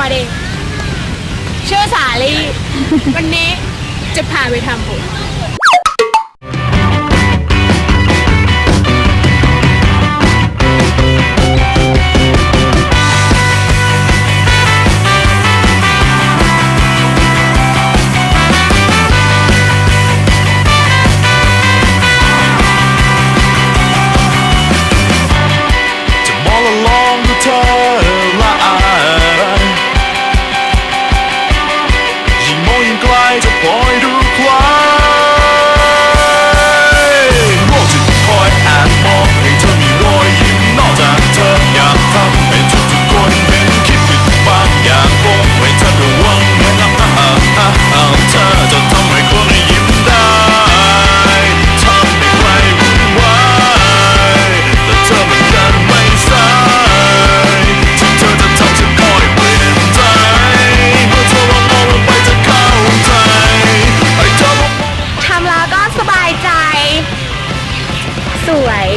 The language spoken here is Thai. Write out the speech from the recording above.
สวัสดีชื่อสาลี วันนี้จะพาไปทำบุญ สวย